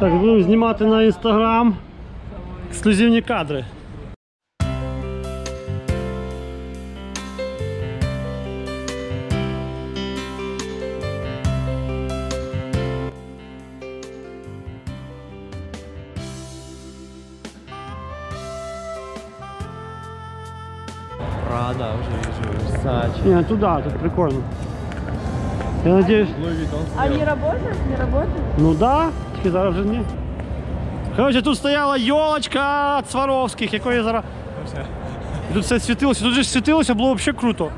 Так, буду знімати на інстаграм ексклюзивні кадри. Прада уже вижу. Versace. Ні, туди, тут прикольно. Я Vuitton Они работают? Не работают? Ну да, тільки зараз вже ні. Коротше, тут стояла йолочка від Сваровських, якої зараз. І Тут все світилося, тут же світилося, було взагалі круто.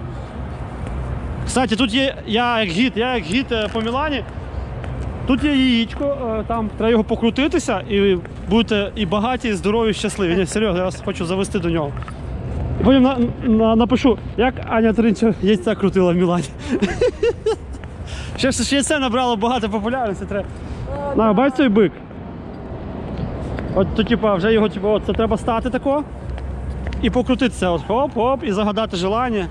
Кстати, тут є я як гід, я як гід е, по Мілані. Тут є яєчко, е, там треба його покрутитися і будете і багаті, і здорові, і щасливі. Ні, серйозно, я вас хочу завести до нього. Потім на, на, напишу, як Аня Тринча яйця крутила в Мілані. Ще ж яйце набрало багато популярності. Треба. На, бачиш цей бик. От то, типа, вже його, типа, от, це треба стати тако і покрутитися. От, хоп-хоп, і загадати желання.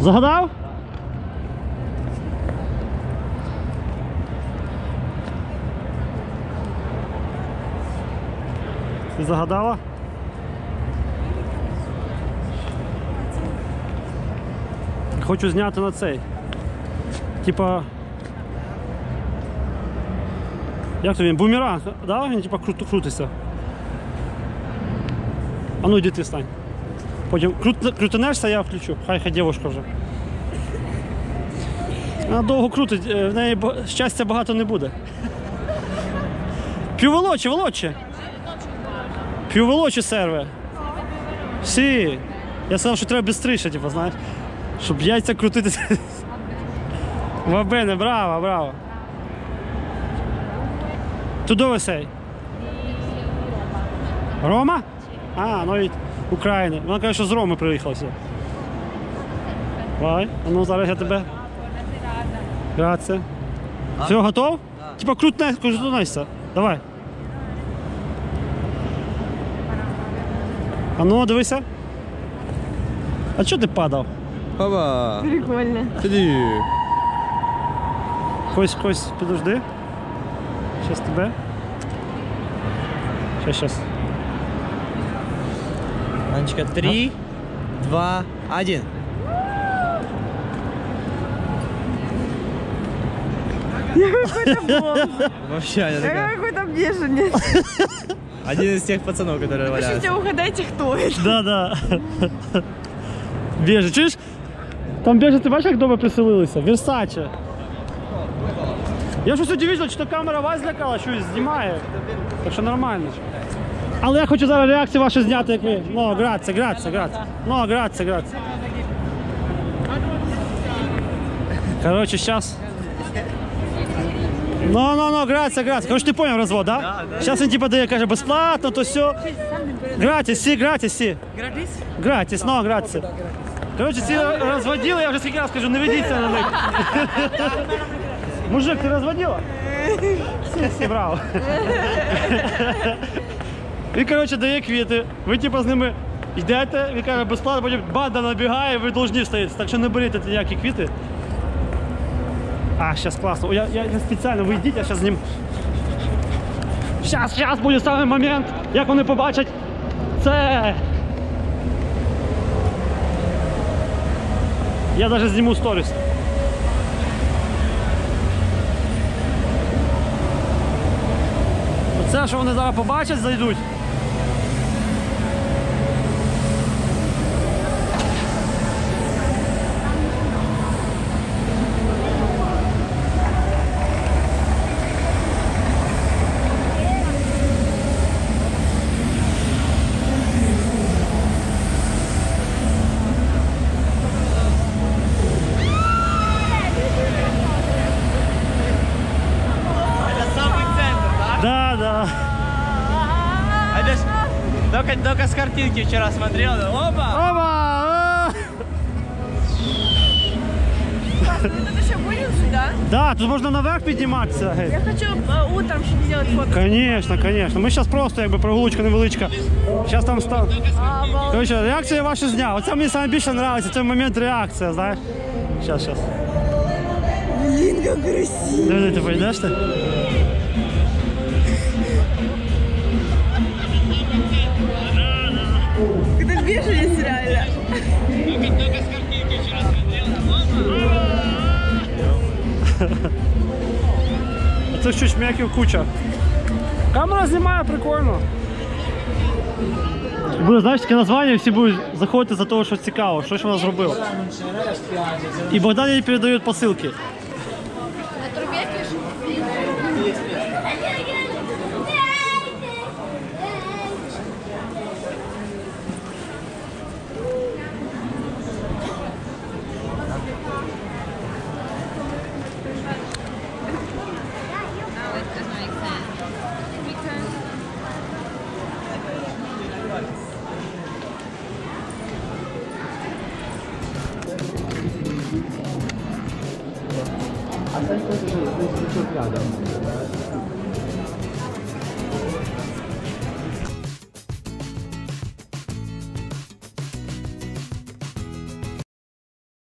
Загадав? Ти загадала? Хочу зняти на цей. Типа. Як то він? Бумеранг, да? Він типа кру- крутиться. А ну йди ти стань. Потім крут, крутинешся, я включу. Хай хай дівчинка вже. Вона довго крутить, е, в неї щастя багато не буде. Півволоче, волоче. Півволоче серве. Всі. Я сказав, що треба швидше, типу, знаєш. Щоб яйця крутити. Вабене, браво, браво. Туди висей. Рома? А, ну від України. Вона каже, що з Роми приїхала сюди. Давай, а ну зараз я тебе. Грація. Все, готов? Типа крутне, крутнешся. Давай. А ну, дивися. А чого ти падав? Опа! Прикольно. Сиди. Кость, кость, подожди. Сейчас тебя. Сейчас, сейчас. Анечка, три, а? два, один. Вообще, я такая... какой-то бешенец. Один из тех пацанов, которые валяются. Пишите, угадайте, кто это. Да-да. Бежит, чуешь? чуєш? Там біже, ти бачиш, як дома приселилися? Версаче. Я щось удивительно, чи то камера вас злякала, щось знімає. Так що нормально. Але я хочу зараз реакцію вашу зняти, як ви. Ну, грація, грація, грація. Ну, грація, грація. Короче, сейчас. Ну, ну, ну, грація, грація. Короче, ти поняв розвод, да? Да, да. Сейчас він типа дає, каже, безплатно, то все. Гратис, сі, гратис, сі. Гратис? Гратис, ну, гратис. Короче, ці розводили, я вже скільки раз кажу, не ведіться на них. Мужик, ти розводила? Сі, браво. Він, коротше, дає квіти, ви типу з ними йдете, він каже, безплатно, потім банда набігає, ви должні стоїти. Так що не беріть ніякі квіти. А, зараз класно. Я, я, я спеціально, ви йдіть, я зараз зніму. Зараз, зараз буде самий момент, як вони побачать. Це. Я даже зніму сторис. Оце, що вони зараз побачать, зайдуть. только, только с картинки вчера смотрел. да, Опа! Опа! Тут еще будет сюда? Да, тут можна наверх підніматися. геть. Я хочу э, утром чтобы сделать фото. Конечно, конечно. Ми зараз просто якби прогулочка невеличка. Зараз там став. Обалдеть. Короче, реакція ваша з дня. Оце мені саме більше подобається, це момент реакція, знаєш. Щас, щас. Блин, как красиво. Диви, ти пойдеш ти? А Це щось м'яків куча. Камера знімає прикольно. Буде, знаєш, таке названня, всі будуть заходити за того, що цікаво, що ж вона зробила. І Богдан їй передають посилки. 但是这是那是最不雅的